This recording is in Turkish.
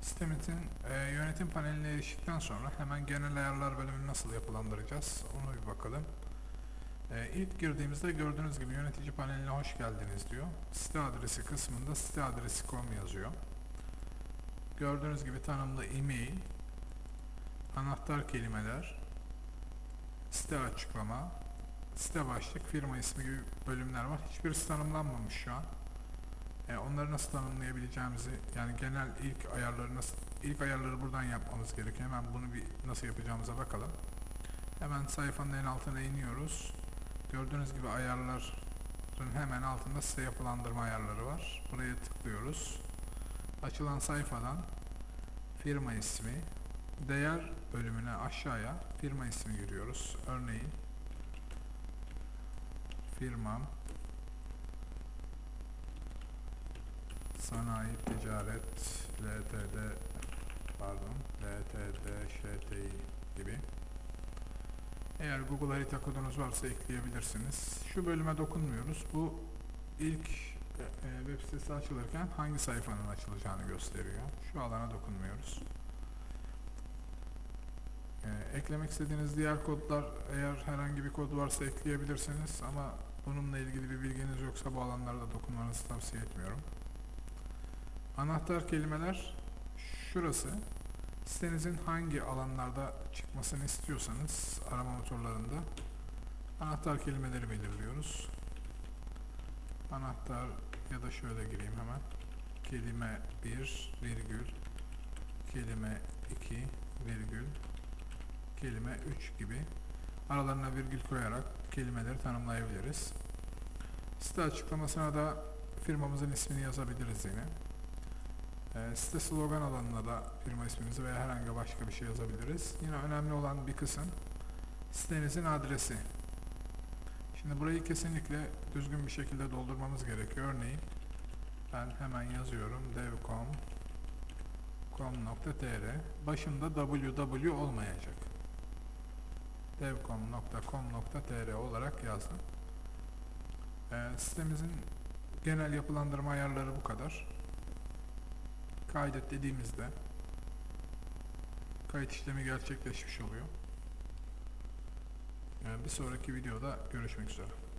Sitemizin e, yönetim paneline eriştikten sonra hemen genel ayarlar bölümünü nasıl yapılandıracağız onu bir bakalım. E, ilk girdiğimizde gördüğünüz gibi yönetici paneline hoş geldiniz diyor. Site adresi kısmında site adresi com yazıyor. Gördüğünüz gibi tanımlı e-mail, anahtar kelimeler, site açıklama, site başlık, firma ismi gibi bölümler var. Hiçbirisi tanımlanmamış şu an. E, onları nasıl tanımlayabileceğimizi yani genel ilk ayarları nasıl ilk ayarları buradan yapmamız gerekiyor. Hemen bunu bir nasıl yapacağımıza bakalım. Hemen sayfanın en altına iniyoruz. Gördüğünüz gibi ayarların hemen altında site yapılandırma ayarları var. Buraya tıklıyoruz. Açılan sayfadan firma ismi, değer bölümüne aşağıya firma ismi giriyoruz. Örneğin firmam Sanayi Ticaret LTD pardon LTD ŞTİ gibi eğer Google harita kodunuz varsa ekleyebilirsiniz. Şu bölüme dokunmuyoruz. Bu ilk e, e, web sitesi açılırken hangi sayfanın açılacağını gösteriyor. Şu alana dokunmuyoruz. E, eklemek istediğiniz diğer kodlar eğer herhangi bir kod varsa ekleyebilirsiniz ama bununla ilgili bir bilginiz yoksa bu alanlarda dokunmanızı tavsiye etmiyorum. Anahtar kelimeler şurası. Sitenizin hangi alanlarda çıkmasını istiyorsanız arama motorlarında anahtar kelimeleri belirliyoruz. Anahtar ya da şöyle gireyim hemen. Kelime 1 virgül kelime 2 virgül kelime 3 gibi aralarına virgül koyarak kelimeleri tanımlayabiliriz. Site açıklamasına da firmamızın ismini yazabiliriz yine. E, site slogan alanına da firma ismimizi veya herhangi başka bir şey yazabiliriz. Yine önemli olan bir kısım sitenizin adresi. Şimdi burayı kesinlikle düzgün bir şekilde doldurmamız gerekiyor. Örneğin ben hemen yazıyorum devcom com.tr başında www olmayacak. devcom.com.tr olarak yazdım. E, sitemizin genel yapılandırma ayarları bu kadar kaydet dediğimizde kayıt işlemi gerçekleşmiş oluyor. Yani bir sonraki videoda görüşmek üzere.